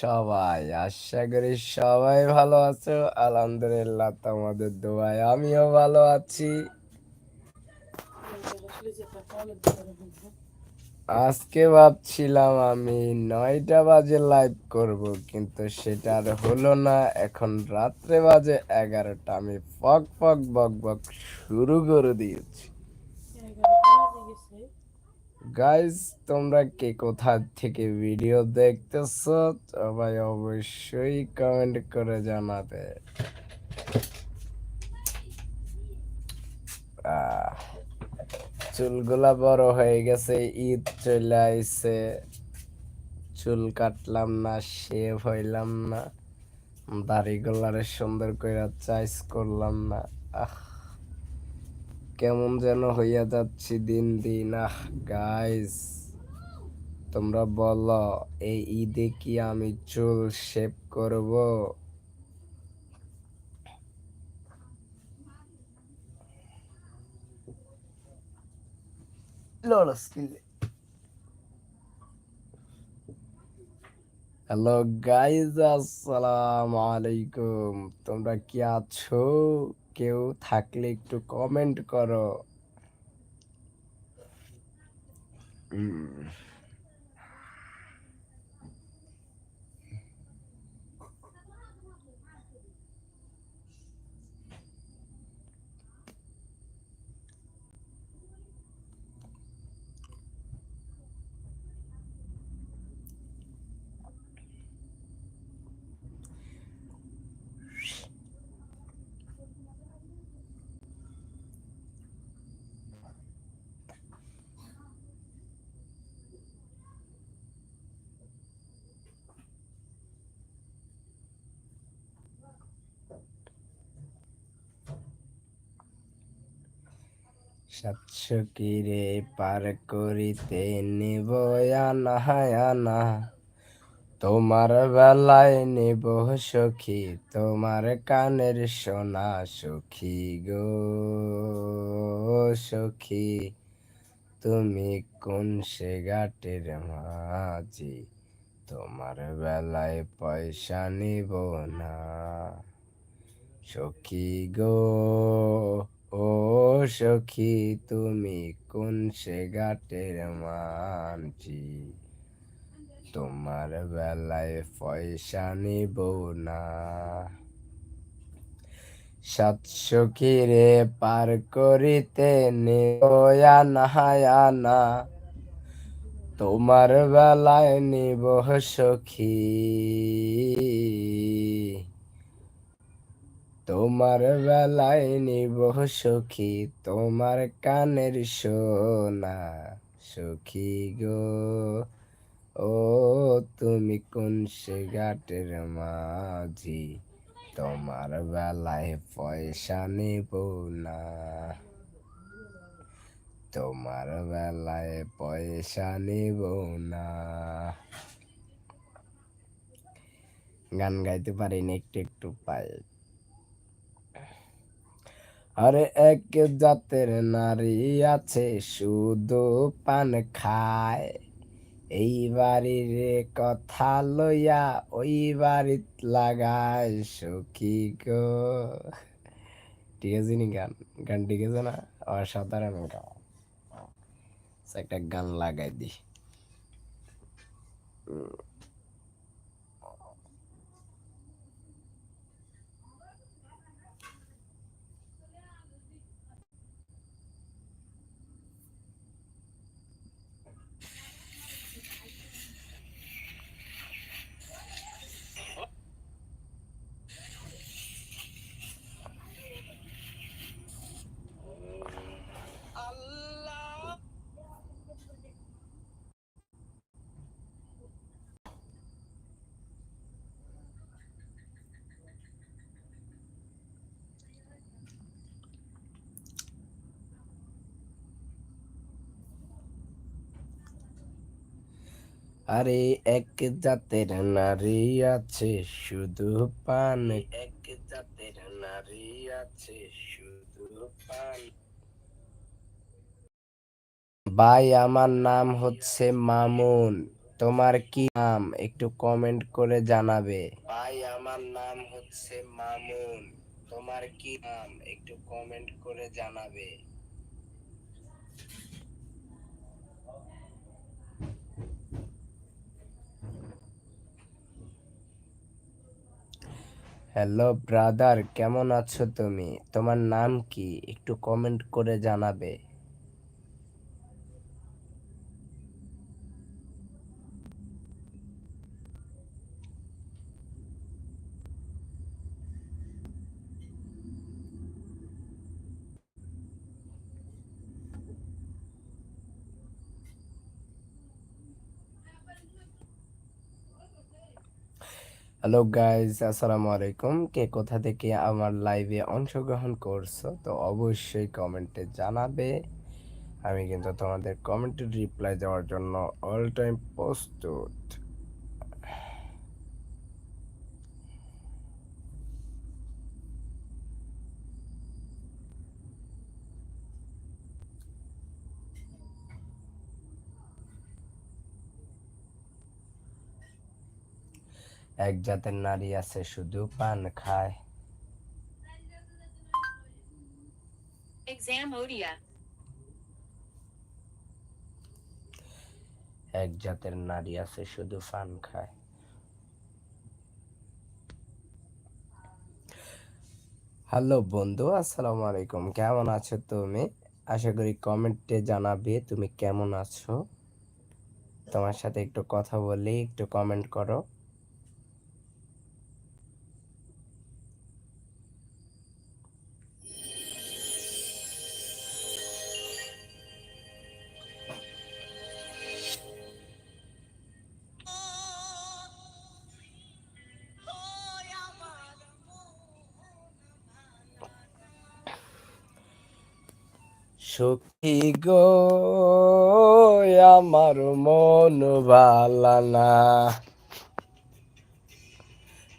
সবাই, আশা করি সবাই ভালো আছো। আলহামদুলিল্লাহ তোমাদের দোয়ায় আমিও ভালো আছি। আজকে ভাবছিলাম আমি নয়টা বাজে লাইভ করব, কিন্তু সেটা আর হলো না। এখন রাত্রে বাজে এগারোটা, আমি ফক ফক বক বক শুরু করে দিয়েছি। গাইজ তোমরা কে কোথা থেকে ভিডিও দেখতেছো? সবাই অবশ্যই কমেন্ট করে জানাবে। চুলগুলা বড় হয়ে গেছে, ঈদ চলে আইছে। চুল কাটলাম না, শেভ হইলাম না। দাড়িগুলারে সুন্দর করে চাইস করলাম না। আহ। কেমন যেন হইয়া যাচ্ছি দিন দিন। আহ গাইস তোমরা বলো এই ঈদে কি আমি চুল শেভ করব? হ্যালো গাইজ আসসালামু আলাইকুম। তোমরা কি আছো? কেউ থাকলে একটু কমেন্ট করো। উম, সাতশো কিরে পার করিতে নিব আনা তোমার বেলায় নিব সখী, তোমার কানের সোনা সখী গো সখী। তুমি কোন সে ঘাটের মাঝি, তোমার বেলায় পয়সা নিব না। সখী গো ও সখী তুমি কোন সে ঘাটের মানছি? তোমার বেলায় পয়সা নিব না। সাতশো কিরে পার করিতে আনা তোমার বেলায় নিব সখী। তোমার বেলায় নিব সখী, তোমার কানের সোনা। সখী গো, ও তুমি কোন সে ঘাটের মাঝি? তোমার বেলায় পয়সা নেব না। তোমার বেলায় পয়সা নেব না। গান গাইতে পারি না একটু একটু পাই আরে এক জাতের নারী আছে শুধু পান খায়। এই বাড়ির কথা লইয়া ওই বাড়িত লাগায় সখী গো। ঠিক আছে নি গান? গান ঠিক আছে না? অসাধারণ গান। আচ্ছা, একটা গান লাগাই দি। আরে এক জাতের নারী আছে, শুধু পান। এক জাতের নারী আছে, শুধু পান। ভাই, আমার নাম হচ্ছে মামুন। তোমার কি নাম? একটু কমেন্ট করে জানাবে। ভাই, আমার নাম হচ্ছে মামুন। তোমার কি নাম? একটু কমেন্ট করে জানাবে। হ্যালো ব্রাদার কেমন আছো তুমি? তোমার নাম কি? একটু কমেন্ট করে জানাবে। হ্যালো গাইজ আসসালামু আলাইকুম কে কোথা থেকে আমার লাইভে অংশগ্রহণ করছ? তো অবশ্যই কমেন্টে জানাবে। আমি কিন্তু তোমাদের কমেন্টের রিপ্লাই দেওয়ার জন্য অল টাইম প্রস্তুত। এক জাতের নারী আছে শুধু পান খায়. এক জাতের নারী আছে শুধু পান খায়। হ্যালো বন্ধু আসসালামু আলাইকুম। কেমন আছো তুমি? আশা করি কমেন্টে জানাবে তুমি কেমন আছো। তোমার সাথে একটু কথা বলি একটু কমেন্ট করো। সখী গো, আমার মন বালানা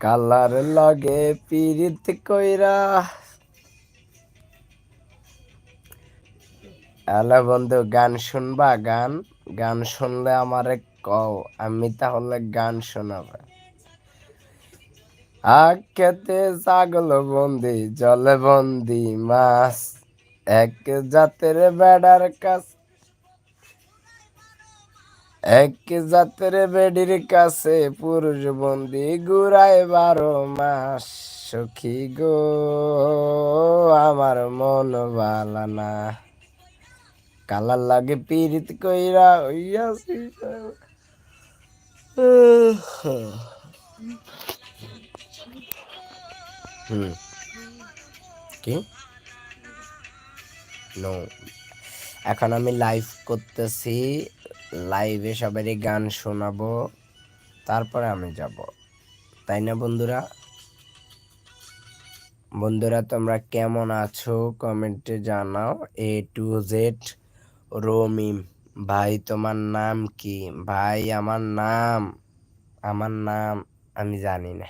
কালার লগে পীড়িত কইরা। হ্যালো বন্ধু, গান শুনবা? গান? গান শুনলে আমারে কও, আমি তাহলে গান শোনাবে। আগ খেতে ছাগল বন্দি, জলে বন্দি মাছ। এক জাতের বেড়ার কাছ এক জাতের বেডির কাছে পুরুষ বন্দি ঘুরায় বারো মাস। সখী গো, আমার মন বালানা কালার লাগে পীড়িত কইরা হইয়াছি। হুম। কি? নো। এখন আমি লাইভ করতেছি লাইভে সবারই গান শোনাবো, তারপরে আমি যাব। তাই না বন্ধুরা? বন্ধুরা, তোমরা কেমন আছো? কমেন্টে জানাও। এ টু জেড রোমিম ভাই, তোমার নাম কি? ভাই, আমার নাম আমার নাম, আমি জানি না।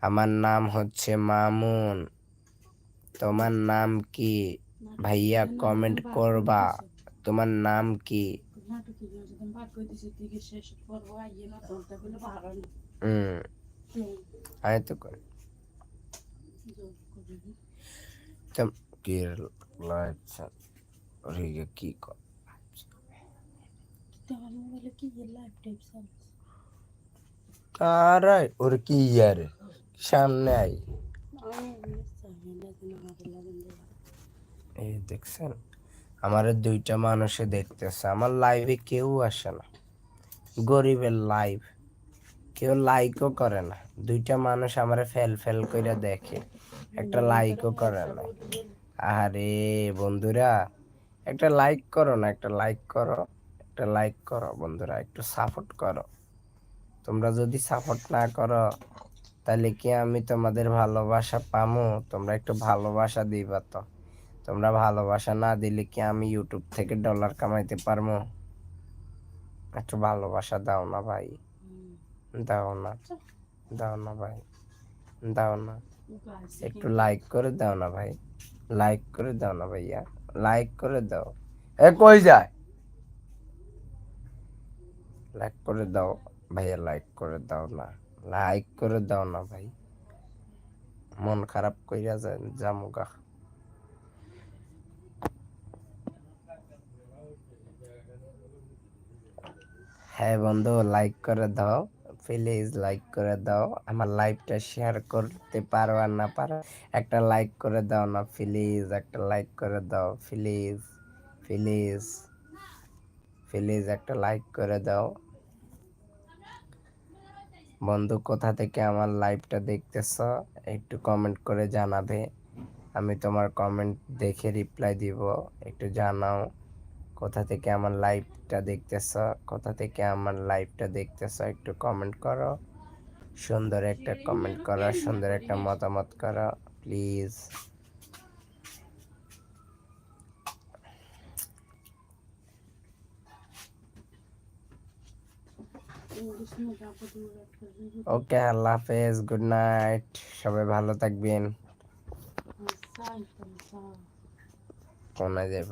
আমার নাম হচ্ছে মামুন। তোমার নাম কি? ভাইয়া কমেন্ট করবা। তোমার নাম কি? হুম আমি তো করি। তম কি লাইটস রিগে কি কর? আরে, ওর কি ইয়ার? সামনে আই এই দেখছেন? আমার দুইটা মানুষে দেখতেছে। আমার লাইভে কেউ আসে না। গরিবের লাইভ কেউ লাইকও করে না। দুইটা মানুষ আমার ফেল ফেল করে দেখে। একটা লাইকও করে না। আরে বন্ধুরা, একটা লাইক করো না, একটা লাইক করো, একটা লাইক করো বন্ধুরা, একটু সাপোর্ট করো। তোমরা যদি সাপোর্ট না করো, তাহলে কি আমি তোমাদের ভালোবাসা পামো? তোমরা একটু ভালোবাসা দিবা তো। তোমরা ভালোবাসা না দিলে কি আমি ইউটিউব থেকে ডলার কামাইতে পারব? একটু ভালোবাসা দাও না ভাই। দাও না। দাও না ভাই। দাও না। একটু লাইক করে দাও না ভাই। লাইক করে দাও না ভাইয়া। লাইক করে দাও। এ কই যায়? লাইক করে দাও। ভাইয়া লাইক করে দাও না। লাইক করে দাও না ভাই। মন খারাপ কইরা যায় জামুগা হ্যাঁ বন্ধু লাইক করে দাও। প্লিজ লাইক করে দাও। আমার লাইভটা শেয়ার করতে পারো আর না পারো, একটা লাইক করে দাও না। প্লিজ একটা লাইক করে দাও। প্লিজ প্লিজ প্লিজ একটা লাইক করে দাও। বন্ধু, কোথা থেকে আমার লাইভটা দেখতেছ, একটু কমেন্ট করে জানাবে। আমি তোমার কমেন্ট দেখে রিপ্লাই দিব। একটু জানাও। কোথা থেকে আমার লাইভটা দেখতেছ? কোথা থেকে আমার লাইভটা দেখতেছ? একটু কমেন্ট করো। সুন্দর একটা কমেন্ট করো সুন্দর একটা মতামত করো প্লিজ ওকে আল্লাহ হাফেজ গুড নাইট সবাই ভালো থাকবেন। কোনায় যাব